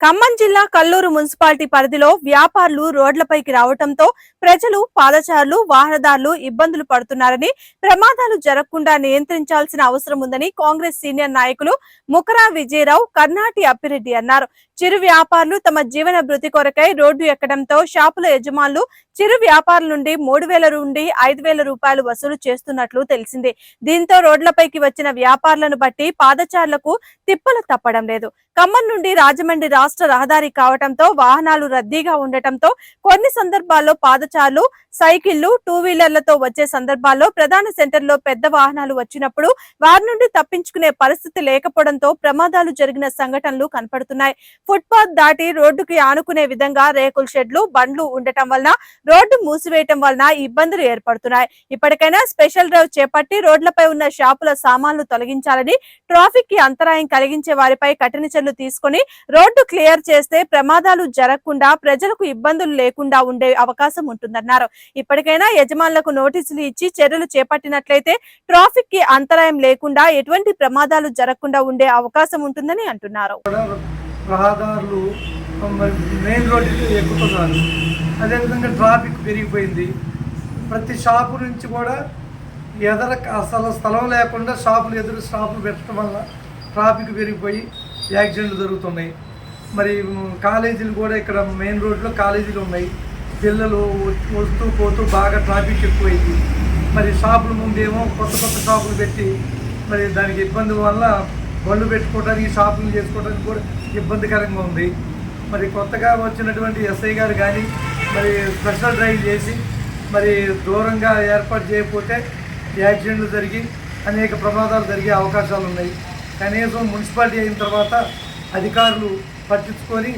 ఖమ్మం జిల్లా కల్లూరు మున్సిపాలిటీ పరిధిలో వ్యాపారులు రోడ్లపైకి రావడంతో ప్రజలు పాదచారులు వాహనదారులు ఇబ్బందులు పడుతున్నారని ప్రమాదాలు జరగకుండా నియంత్రించాల్సిన అవసరం ఉందని కాంగ్రెస్ సీనియర్ నాయకులు ముఖరా విజయరావు కర్ణాటి అప్పిరెడ్డి అన్నారు. చిరు వ్యాపారులు తమ జీవన భృతి కొరకై రోడ్డు ఎక్కడంతో షాపుల యజమానులు చిరు వ్యాపారుల నుండి మూడు వేల నుండి ఐదు వేల రూపాయలు వసూలు చేస్తున్నట్లు తెలిసింది. దీంతో రోడ్లపైకి వచ్చిన వ్యాపారులను బట్టి పాదచారులకు తిప్పలు తప్పడం లేదు. ఖమ్మం నుండి రాజమండ్రి రాష్ట్ర రహదారి కావటంతో వాహనాలు రద్దీగా ఉండటంతో కొన్ని సందర్భాల్లో పాదచారులు సైకిళ్ళు టూ వీలర్లతో వచ్చే సందర్భాల్లో ప్రధాన సెంటర్లో పెద్ద వాహనాలు వచ్చినప్పుడు వారి నుండి తప్పించుకునే పరిస్థితి లేకపోవడంతో ప్రమాదాలు జరిగిన సంఘటనలు కనపడుతున్నాయి. ఫుట్పాత్ దాటి రోడ్డుకి ఆనుకునే విధంగా రేకుల షెడ్లు బండ్లు ఉండటం వలన రోడ్డు మూసివేయటం వలన ఇబ్బందులు ఏర్పడుతున్నాయి. ఇప్పటికైనా స్పెషల్ డ్రైవ్ చేపట్టి రోడ్లపై ఉన్న షాపుల సామాన్లు తొలగించాలని ట్రాఫిక్కి అంతరాయం కలిగించే వారిపై కఠిన చర్యలు తీసుకొని రోడ్డు క్లియర్ చేస్తే ప్రమాదాలు జరగకుండా ప్రజలకు ఇబ్బందులు లేకుండా ఉండే అవకాశం ఉంటుందన్నారు. ఇప్పటికైనా యజమానులకు నోటీసులు ఇచ్చి చర్యలు చేపట్టినట్లయితే ట్రాఫిక్కి అంతరాయం లేకుండా ఎటువంటి ప్రమాదాలు జరగకుండా ఉండే అవకాశం ఉంటుందని అంటున్నారు. రహదారులు మెయిన్ రోడ్డుకి ఎక్కుతున్నారు. అదేవిధంగా ట్రాఫిక్ పెరిగిపోయింది. ప్రతి షాపు నుంచి కూడా ఎదర అసలు స్థలం లేకుండా షాపులు ఎదురు షాపులు పెట్టడం వల్ల ట్రాఫిక్ పెరిగిపోయి యాక్సిడెంట్లు జరుగుతున్నాయి. మరి కాలేజీలు కూడా ఇక్కడ మెయిన్ రోడ్లో కాలేజీలు ఉన్నాయి. పిల్లలు వస్తూ పోతూ బాగా ట్రాఫిక్ ఎక్కువైంది. మరి షాపుల ముందేమో కొత్త కొత్త షాపులు పెట్టి మరి దానికి ఇబ్బంది వల్ల బళ్ళు పెట్టుకోవడానికి షాపులు చేసుకోవడానికి కూడా ఇబ్బందికరంగా ఉంది. మరి కొత్తగా వచ్చినటువంటి ఎస్ఐ గారు కానీ మరి స్పెషల్ డ్రైవ్ చేసి మరి దూరంగా ఏర్పాటు చేయకపోతే యాక్సిడెంట్లు జరిగి అనేక ప్రమాదాలు జరిగే అవకాశాలు ఉన్నాయి. కనీసం మున్సిపాలిటీ అయిన తర్వాత అధికారులు పట్టించుకొని